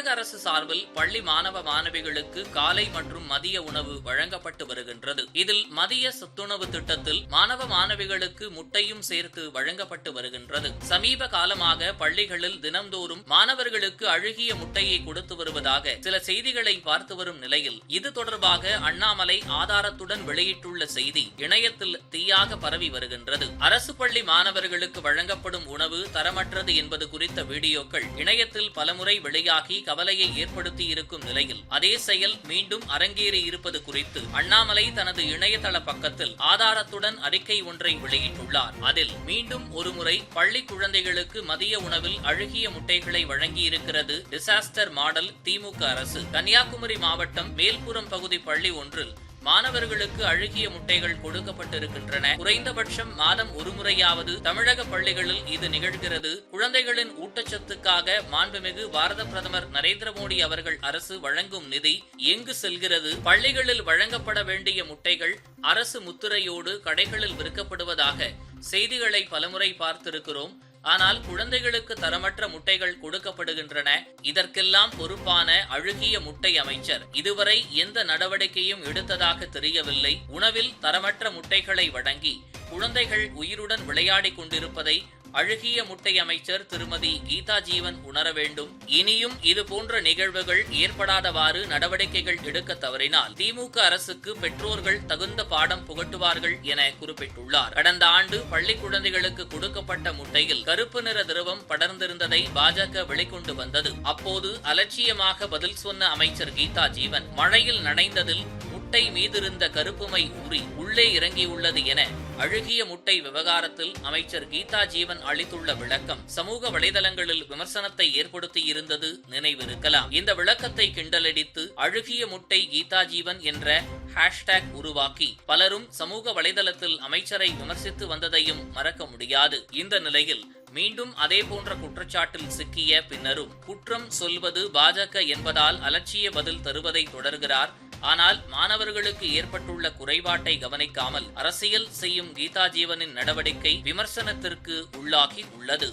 தமிழக அரசு சார்பில் பள்ளி மாணவ மாணவிகளுக்கு காலை மற்றும் மதிய உணவு வழங்கப்பட்டு வருகின்றது. இதில் மதிய சத்துணவு திட்டத்தில் மாணவ மாணவிகளுக்கு முட்டையும் சேர்த்து வழங்கப்பட்டு வருகின்றது. சமீப காலமாக பள்ளிகளில் தினம்தோறும் மாணவர்களுக்கு அழுகிய முட்டையை கொடுத்து வருவதாக சில செய்திகளை பார்த்து வரும் நிலையில் இது தொடர்பாக அண்ணாமலை ஆதாரத்துடன் வெளியிட்டுள்ள செய்தி இணையத்தில் தீயாக பரவி வருகின்றது. அரசு பள்ளி மாணவர்களுக்கு வழங்கப்படும் உணவு தரமற்றது என்பது குறித்த வீடியோக்கள் இணையத்தில் பலமுறை வெளியாகி கவலையை ஏற்படுத்தி இருக்கும் நிலையில் அதே செயல் மீண்டும் அரங்கேறி இருப்பது குறித்து அண்ணாமலை தனது இணையதள பக்கத்தில் ஆதாரத்துடன் அறிக்கை ஒன்றை வெளியிட்டுள்ளார். அதில் மீண்டும் ஒருமுறை பள்ளி குழந்தைகளுக்கு மதிய உணவில் அழுகிய முட்டைகளை வழங்கியிருக்கிறது டிசாஸ்டர் மாடல் திமுக அரசு. கன்னியாகுமரி மாவட்டம் மேல்புறம் பகுதி பள்ளி ஒன்றில் மாணவர்களுக்கு அழுகிய முட்டைகள் கொடுக்கப்பட்டிருக்கின்றன. குறைந்தபட்சம் மாதம் ஒருமுறையாவது தமிழக பள்ளிகளில் இது நிகழ்கிறது. குழந்தைகளின் ஊட்டச்சத்துக்காக மாண்புமிகு பாரத பிரதமர் நரேந்திர மோடி அவர்கள் அரசு வழங்கும் நிதி எங்கு செல்கிறது? பள்ளிகளில் வழங்கப்பட வேண்டிய முட்டைகள் அரசு முத்திரையோடு கடைகளில் விற்கப்படுவதாக செய்திகளை பலமுறை பார்த்திருக்கிறோம். ஆனால் குழந்தைகளுக்கு தரமற்ற முட்டைகள் கொடுக்கப்படுகின்றன. இதற்கெல்லாம் பொறுப்பான அழுகிய முட்டை அமைச்சர். இதுவரை எந்த நடவடிக்கையும் எடுத்ததாக தெரியவில்லை. உணவில் தரமற்ற முட்டைகளை வழங்கி குழந்தைகள் உயிருடன் விளையாடிக் கொண்டிருப்பதை அழுகிய முட்டை அமைச்சர் திருமதி கீதா ஜீவன் உணர வேண்டும். இனியும் இது போன்ற நிகழ்வுகள் ஏற்படாதவாறு நடவடிக்கைகள் எடுக்க தவறினால் திமுக அரசுக்கு பெற்றோர்கள் தகுந்த பாடம் புகட்டுவார்கள் என குறிப்பிட்டுள்ளார். கடந்த ஆண்டு பள்ளி குழந்தைகளுக்கு கொடுக்கப்பட்ட முட்டையில் கருப்பு நிற திரவம் படர்ந்திருந்ததை பாஜக வெளிக்கொண்டு வந்தது. அப்போது அலட்சியமாக பதில் சொன்ன அமைச்சர் கீதா ஜீவன் மழையில் நனைந்ததில் முட்டை மீதிருந்த கருப்புமை ஊறி உள்ளே இறங்கியுள்ளது என அழுகிய முட்டை விவகாரத்தில் அமைச்சர் கீதா ஜீவன் அளித்துள்ள விளக்கம் சமூக வலைதளங்களில் விமர்சனத்தை ஏற்படுத்தி இருந்தது நினைவிருக்கலாம். இந்த விளக்கத்தை கிண்டலடித்து அழுகிய முட்டை கீதா ஜீவன் என்ற ஹேஷ்டேக் உருவாக்கி பலரும் சமூக வலைதளத்தில் அமைச்சரை விமர்சித்து வந்ததையும் மறக்க முடியாது. இந்த நிலையில் மீண்டும் அதே போன்ற குற்றச்சாட்டில் சிக்கிய பின்னரும் குற்றம் சொல்வது பாஜக என்பதால் அலட்சிய பதில் தருவதை தொடர்கிறார் ஆனால் மாணவர்களுக்கு ஏற்பட்டுள்ள குறைபாட்டை கவனிக்காமல் அரசியல் செய்யும் கீதா ஜீவனின் நடவடிக்கை விமர்சனத்திற்கு உள்ளாகி உள்ளது.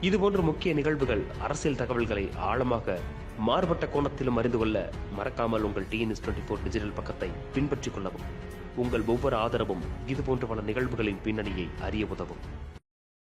இதுபோன்ற முக்கிய நிகழ்வுகள் அரசியல் தகவல்களை ஆழமாக மாறுபட்ட கோணத்திலும் அறிந்து கொள்ள மறக்காமல் உங்கள் டிஎன்எஸ் டுவெண்ட்டி ஃபோர் டிஜிட்டல் பக்கத்தை பின்பற்றிக் கொள்ளவும். உங்கள் ஒவ்வொரு ஆதரவும் இதுபோன்ற பல நிகழ்வுகளின் பின்னணியை அறிய உதவும்.